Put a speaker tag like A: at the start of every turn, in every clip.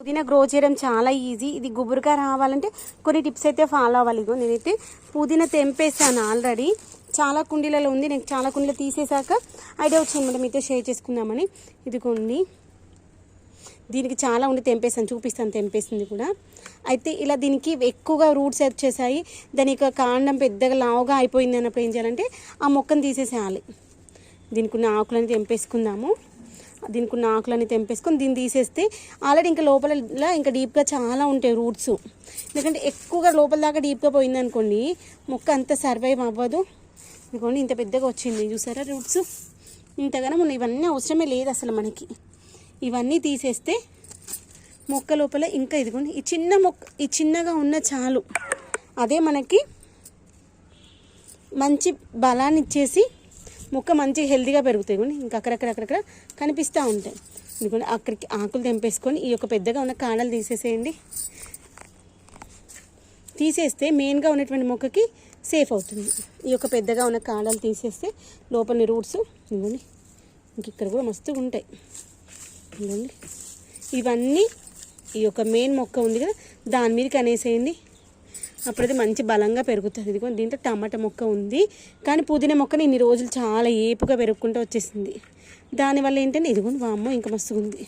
A: పుదీనా గ్రో చేయడం చాలా ఈజీ ఇది గుబురుగా రావాలంటే కొన్ని టిప్స్ అయితే ఫాలో అవ్వాలి. ఇగో నేనైతే పుదీనా తెంపేసాను ఆల్రెడీ చాలా కుండీలలో ఉంది. నేను చాలా కుండీలు తీసేశాక ఐడియా వచ్చింది అనమాట మీతో షేర్ చేసుకుందామని. ఇదిగోండి. దీనికి చాలా ఉండి తెంపేసాను చూపిస్తాను. తెంపేసింది కూడా. అయితే ఇలా దీనికి ఎక్కువగా రూట్స్ వచ్చేసాయి దాని యొక్క కాండం పెద్దగా లావుగా అయిపోయింది అన్నప్పుడు ఏం చేయాలంటే ఆ మొక్కను తీసేసేయాలి. దీనికి ఉన్న ఆకులని తెంపేసుకుందాము. దీనికి ఉన్న ఆకులన్నీ తెంపేసుకొని దీన్ని తీసేస్తే ఆల్రెడీ ఇంకా లోపల ఇంకా డీప్గా చాలా ఉంటాయి రూట్స్. ఎందుకంటే ఎక్కువగా లోపల దాకా డీప్గా పోయిందనుకోండి మొక్క అంత సర్వైవ్ అవ్వదు. ఇదిగోండి ఇంత పెద్దగా వచ్చింది. చూసారా రూట్స్? ఇంతగానో ఇవన్నీ అవసరమే లేదు అసలు మనకి. ఇవన్నీ తీసేస్తే మొక్క లోపల ఇంకా ఇదిగోండి ఈ చిన్న మొక్క ఈ చిన్నగా ఉన్న చాలు. అదే మనకి మంచి బలాన్ని ఇచ్చేసి మొక్క మంచి హెల్దీగా పెరుగుతాయి కూడా ఇంకా అక్కడక్కడ అక్కడక్కడ కనిపిస్తూ ఉంటాయి. ఎందుకంటే అక్కడికి ఆకులు తెంపేసుకొని ఈ యొక్క పెద్దగా ఉన్న కాడలు తీసేసేయండి. తీసేస్తే మెయిన్గా ఉన్నటువంటి మొక్కకి సేఫ్ అవుతుంది. ఈ యొక్క పెద్దగా ఉన్న కాడలు తీసేస్తే లోపల రూట్స్ ఇవ్వండి ఇంక ఇక్కడ కూడా మస్తుగా ఉంటాయి. ఇవ్వండి ఇవన్నీ ఈ యొక్క మెయిన్ మొక్క ఉంది కదా దాని మీదకి అనేసేయండి అప్పుడైతే మంచి బలంగా పెరుగుతుంది. ఇదిగో దీంట్లో టమాటా మొక్క ఉంది. కానీ పుదీనా మొక్కని ఇన్ని రోజులు చాలా ఏపుగా పెరుగుకుంటూ వచ్చేసింది. దానివల్ల ఏంటంటే ఇదిగోండి వామ్మో ఇంకా మస్తుగా ఉంది.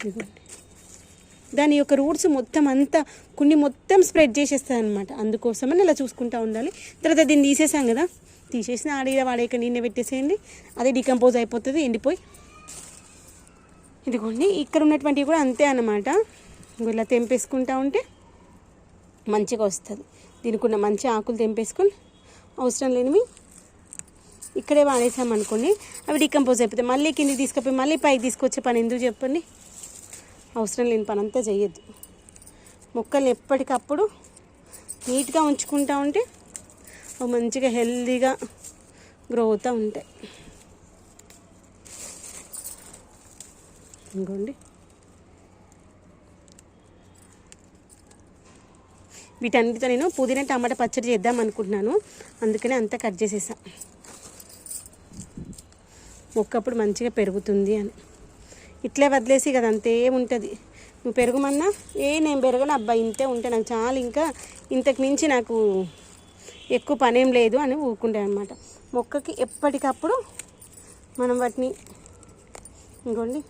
A: ఇదిగోండి దాని యొక్క రూట్స్ మొత్తం అంతా కొన్ని మొత్తం స్ప్రెడ్ చేసేస్తుంది అనమాట అందుకోసమని ఇలా చూసుకుంటూ ఉండాలి. తర్వాత దీన్ని తీసేసాం కదా. తీసేసిన ఆడిగా వాడేక నీళ్ళ పెట్టేసేయండి. అదే డికంపోజ్ అయిపోతుంది ఎండిపోయి. ఇదిగోండి ఇక్కడ ఉన్నటువంటివి కూడా అంతే అన్నమాట. ఇలా తెంపేసుకుంటా ఉంటే మంచిగా వస్తుంది. దీనికి ఉన్న మంచి ఆకులు తెంపేసుకొని అవసరం లేనివి ఇక్కడే వాడేసామనుకోండి అవి డికంపోజ్ అయిపోతాయి. మళ్ళీ కింద తీసుకుపోయి మళ్ళీ పైకి తీసుకొచ్చే పని ఎందుకు చెప్పండి? అవసరం లేని పని అంతా చేయొద్దు మొక్కల్ని ఎప్పటికప్పుడు నీట్గా ఉంచుకుంటా ఉంటే అవి మంచిగా హెల్తీగా గ్రో అవుతూ ఉంటాయి. ఇంకోండి. వీటన్నిటితో నేను పుదీనా టమాటా పచ్చడి చేద్దాం అనుకుంటున్నాను. అందుకనే అంతా కట్ చేసేసా. మొక్కప్పుడు మంచిగా పెరుగుతుంది అని. ఇట్లే వదిలేసి కదా అంతే ఉంటుంది. నువ్వు పెరుగుమన్నా? ఏ నేను పెరగను. అబ్బాయి ఇంతే ఉంటే నాకు చాలా. ఇంకా ఇంతకు మించి నాకు ఎక్కువ పనేం లేదు అని ఊరుకుంటాను అనమాట మొక్కకి ఎప్పటికప్పుడు మనం వాటిని ఇంకోండి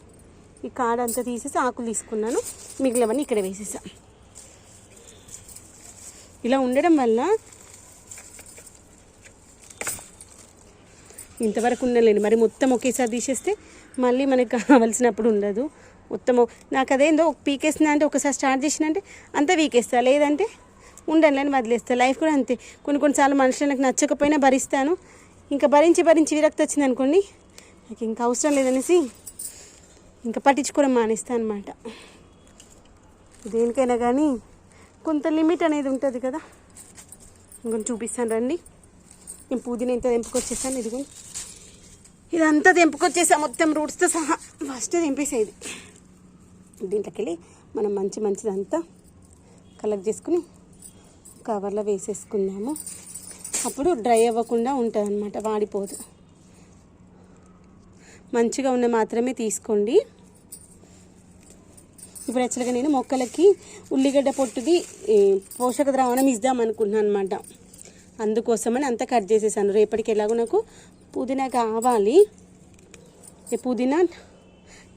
A: ఈ కాడ అంతా తీసేసి ఆకులు తీసుకున్నాను. మిగిలినవన్నీ ఇక్కడ వేసేసాను ఇలా ఉండడం వల్ల ఇంతవరకు ఉండలేండి మరి మొత్తం ఒకేసారి తీసేస్తే మళ్ళీ మనకి కావాల్సినప్పుడు ఉండదు. మొత్తము నాకు అదేందో ఒక పీకేసిన అంటే ఒకసారి స్టార్ట్ చేసినంటే అంతా వీకేస్తా లేదంటే ఉండనులేని వదిలేస్తా. లైఫ్ కూడా అంతే. కొన్ని కొన్నిసార్లు మనుషులు నాకు నచ్చకపోయినా భరిస్తాను. ఇంకా భరించి భరించి విరక్తి వచ్చింది అనుకోండి నాకు ఇంకా అవసరం లేదనేసి ఇంకా పట్టించుకోవడం మానేస్తాను అనమాట దేనికైనా కానీ కొంత లిమిట్ అనేది ఉంటుంది కదా. ఇంకొని చూపిస్తాను రండి. నేను పుదీనా ఇంత తెంపుకొచ్చేసాను ఇది ఇదంతా తెంపుకొచ్చేసా మొత్తం రూట్స్తో సహా. ఫస్ట్ తెంపేసేది. దీంట్లోకి వెళ్ళి మనం మంచి మంచిదంతా కలెక్ట్ చేసుకుని కవర్లో వేసేసుకుందాము. అప్పుడు డ్రై అవ్వకుండా ఉంటుంది అనమాట వాడిపోదు. మంచిగా ఉన్న మాత్రమే తీసుకోండి. ఇప్పుడు యాక్చువల్గా నేను మొక్కలకి ఉల్లిగడ్డ పొట్టుది పోషక ద్రావణం ఇద్దాం అనుకుంటున్నాను అనమాట అందుకోసమని అంతా కట్ చేసేసాను. రేపటికి ఎలాగో నాకు పుదీనా కావాలి. పుదీనా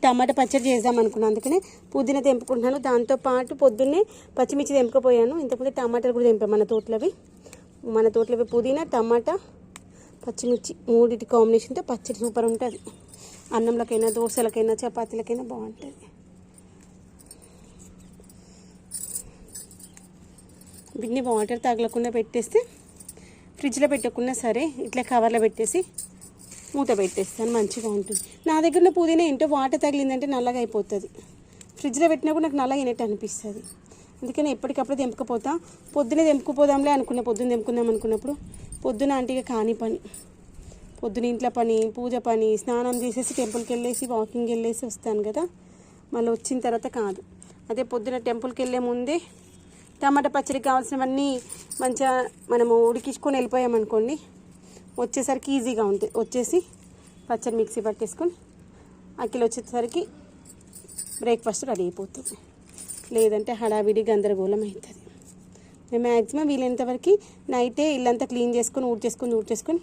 A: టమాటా పచ్చడి చేద్దాం అనుకున్నాను అందుకనే పుదీనా తెంపుకుంటున్నాను. దాంతోపాటు పొద్దున్నే పచ్చిమిర్చి తెంపకపోయాను. ఇంతకుముందు టమాటాలు కూడా తెంపాను మన తోటలవి. మన తోటలవి పుదీనా టమాటా పచ్చిమిర్చి మూడింటి కాంబినేషన్తో పచ్చడి సూపర్ ఉంటుంది. అన్నంలకైనా దోశలకైనా చపాతీలకైనా బాగుంటుంది. వీటిని వాటర్ తగలకుండా పెట్టేస్తే ఫ్రిడ్జ్లో పెట్టకుండా సరే ఇట్లా కవర్లో పెట్టేసి మూత పెట్టేస్తాను మంచిగా ఉంటుంది. నా దగ్గర ఉన్న పుదీనా ఏంటో వాటర్ తగిలిందంటే నల్లగా అయిపోతుంది. ఫ్రిడ్జ్లో పెట్టినా కూడా నాకు నల్లగా అయినట్టు అనిపిస్తుంది. అందుకని ఎప్పటికప్పుడు తెంపుకపోతా. పొద్దునే తెంపుకుపోదాంలే అనుకున్న పొద్దున్న తెంపుకుందాం అనుకున్నప్పుడు పొద్దున ఆంటీగా కాని పని పొద్దున ఇంట్లో పని పూజ పని స్నానం చేసేసి టెంపుల్కి వెళ్ళేసి వాకింగ్ వెళ్ళేసి వస్తాను కదా. మళ్ళీ వచ్చిన తర్వాత కాదు. అదే పొద్దున టెంపుల్కి వెళ్ళే ముందే టమాటా పచ్చడికి కావాల్సినవన్నీ మంచిగా మనము ఉడికించుకొని వెళ్ళిపోయామనుకోండి వచ్చేసరికి ఈజీగా ఉంటుంది వచ్చేసి పచ్చడి మిక్సీ పట్టేసుకొని అక్కిలో వచ్చేసరికి బ్రేక్ఫాస్ట్ రెడీ అయిపోతుంది. లేదంటే హడావిడి గందరగోళం అవుతుంది. మేము మ్యాక్సిమం వీలైనంతవరకు నైటే ఇల్లంతా క్లీన్ చేసుకొని ఊడ్చేసుకొని ఊడ్చేసుకొని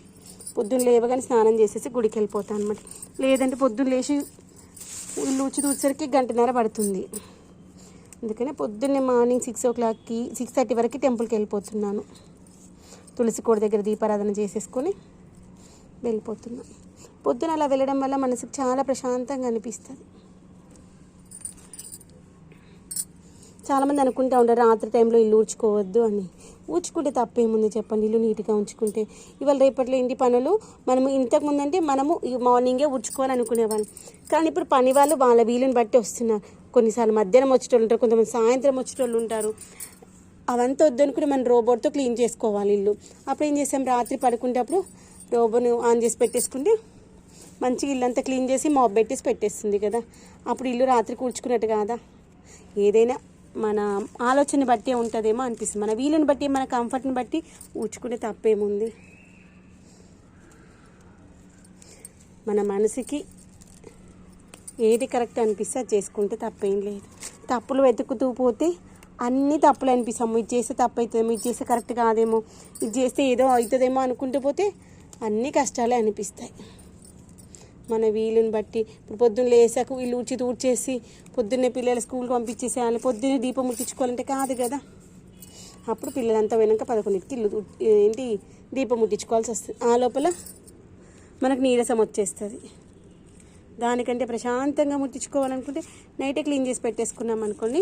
A: పొద్దున్న లేవగానే స్నానం చేసేసి గుడికి వెళ్ళిపోతాను అనమాట లేదంటే పొద్దున్న లేచి ఇల్లు ఊచి చూసేసరికి గంటన్నర పడుతుంది. అందుకనే పొద్దున్నే మార్నింగ్ సిక్స్ ఓ క్లాక్కి సిక్స్ థర్టీ వరకు టెంపుల్కి వెళ్ళిపోతున్నాను. తులసి కోడ దగ్గర దీపారాధన చేసేసుకొని వెళ్ళిపోతున్నాను పొద్దున అలా వెళ్ళడం వల్ల మనసుకు చాలా ప్రశాంతంగా అనిపిస్తుంది. చాలామంది అనుకుంటూ ఉంటారు రాత్రి టైంలో ఇల్లు ఊడ్చుకోవద్దు అని. ఊడ్చుకుంటే తప్పేముంది చెప్పండి ఇల్లు నీట్గా ఉంచుకుంటే. ఇవాళ రేపట్లో ఇంటి పనులు మనము ఇంతకుముందు అంటే మనము ఈ మార్నింగే ఊడ్చుకోవాలి అనుకునేవాళ్ళం. కానీ ఇప్పుడు పని వాళ్ళు వాళ్ళ వీలుని బట్టి వస్తున్నారు. కొన్నిసార్లు మధ్యాహ్నం వచ్చేటోళ్ళు ఉంటారు కొంతమంది సాయంత్రం వచ్చేటోళ్ళు ఉంటారు. అవంతా వద్దనుకుని మనం రోబోట్తో క్లీన్ చేసుకోవాలి ఇల్లు. అప్పుడు ఏం చేసాం? రాత్రి పడుకునేటప్పుడు రోబోను ఆన్ చేసి పెట్టేసుకుంటే మంచిగా ఇల్లంతా క్లీన్ చేసి మాప్ పెట్టేసి పెట్టేస్తుంది కదా. అప్పుడు ఇల్లు రాత్రి కూర్చుకున్నట్టు కాదా? ఏదైనా మన ఆలోచన బట్టే ఉంటుందేమో అనిపిస్తుంది. మన వీలుని బట్టి మన కంఫర్ట్ని బట్టి ఊడ్చుకుంటే తప్పేముంది? మన మనసుకి ఏది కరెక్ట్ అనిపిస్తే అది చేసుకుంటే తప్పేం లేదు. తప్పులు వెతుకుతూ పోతే అన్ని తప్పులు అనిపిస్తాము ఇది చేస్తే తప్పు అవుతుందేమో ఇది చేస్తే కరెక్ట్ కాదేమో ఇది చేస్తే ఏదో అవుతుందేమో అనుకుంటూ పోతే అన్ని కష్టాలే అనిపిస్తాయి. మన వీలుని బట్టి. ఇప్పుడు పొద్దున్న లేసాక వీళ్ళు ఊడ్చి ఊడ్చేసి పొద్దున్నే పిల్లలు స్కూల్కి పంపించేసేయాలి పొద్దున్నే దీపం ముట్టించుకోవాలంటే కాదు కదా. అప్పుడు పిల్లలంతా పోయినాక పదకొండింటికి ఇల్లు ఏంటి దీపం ముట్టించుకోవాల్సి వస్తుంది. ఆ లోపల మనకు నీరసం వచ్చేస్తుంది. దానికంటే ప్రశాంతంగా ముట్టించుకోవాలనుకుంటే నైటే క్లీన్ చేసి పెట్టేసుకున్నాం అనుకోండి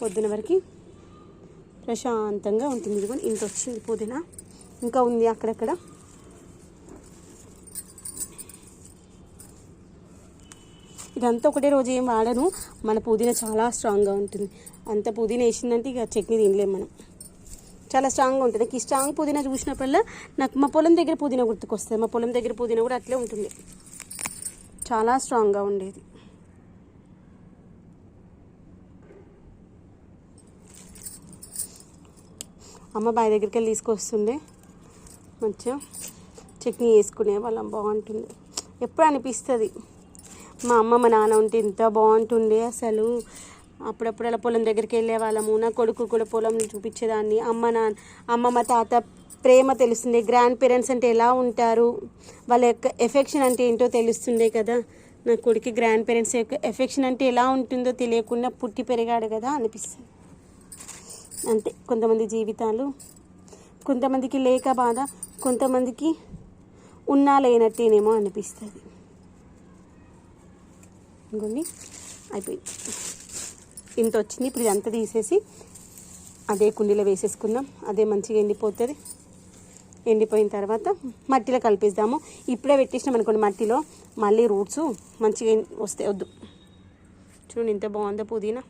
A: పొద్దున వరకు ప్రశాంతంగా ఉంటుంది. ఇదిగోండి ఇంత వచ్చింది పుదీనా. ఇంకా ఉంది అక్కడక్కడ. ఇదంతా ఒకటే రోజు ఏం వాడను. మన పుదీనా చాలా స్ట్రాంగ్గా ఉంటుంది. అంత పుదీనా వేసిందంటే ఇక చట్నీ తినలేం మనం. చాలా స్ట్రాంగ్గా ఉంటుంది. నాకు ఈ స్ట్రాంగ్ పుదీనా చూసినప్పుడల్లా నాకు మా పొలం దగ్గర పుదీనా గుర్తుకొస్తుంది. మా పొలం దగ్గర పుదీనా కూడా అట్లే ఉంటుంది. చాలా స్ట్రాంగ్గా ఉండేది. అమ్మ బావి దగ్గరికి వెళ్ళి తీసుకొస్తుండే. మంచిగా చట్నీ వేసుకునే వాళ్ళం. బాగుంటుంది. ఎప్పుడు అనిపిస్తుంది. మా అమ్మ మా నాన్న ఉంటే ఇంత బాగుంటుండే అసలు. అప్పుడప్పుడు అలా పొలం దగ్గరికి వెళ్ళే వాళ్ళము. నా కొడుకు కూడా పొలం చూపించేదాన్ని. అమ్మ నాన్న అమ్మ మా తాత ప్రేమ తెలుస్తుంది గ్రాండ్ పేరెంట్స్ అంటే ఎలా ఉంటారు? వాళ్ళ యొక్క ఎఫెక్షన్ అంటే ఏంటో తెలుస్తుండే కదా. నా కొడుకు గ్రాండ్ పేరెంట్స్ యొక్క ఎఫెక్షన్ అంటే ఎలా ఉంటుందో తెలియకుండా పుట్టి పెరిగాడు కదా అనిపిస్తుంది. అంతే. కొంతమంది జీవితాలు కొంతమందికి లేక బాధ కొంతమందికి ఉన్నా లేనట్టేనేమో అనిపిస్తుంది. ఇంకొన్ని అయిపోయింది. ఇంత వచ్చింది. ఇప్పుడు ఇదంతా తీసేసి అదే కుండీలో వేసేసుకుందాం. అదే మంచిగా ఎండిపోతుంది. ఎండిపోయిన తర్వాత మట్టిలో కలిపిస్తాము ఇప్పుడే పెట్టేసినాం అనుకోండి మట్టిలో. మళ్ళీ రూట్స్ మంచిగా వస్తే వస్తాయి. వద్దు. చూడండి ఇంత బాగుందో పుదీనా.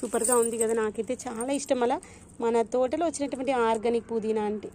A: సూపర్గా ఉంది కదా. నాకైతే చాలా ఇష్టం అలా. మన తోటలో వచ్చినటువంటి ఆర్గానిక్ పుదీనా అంటే.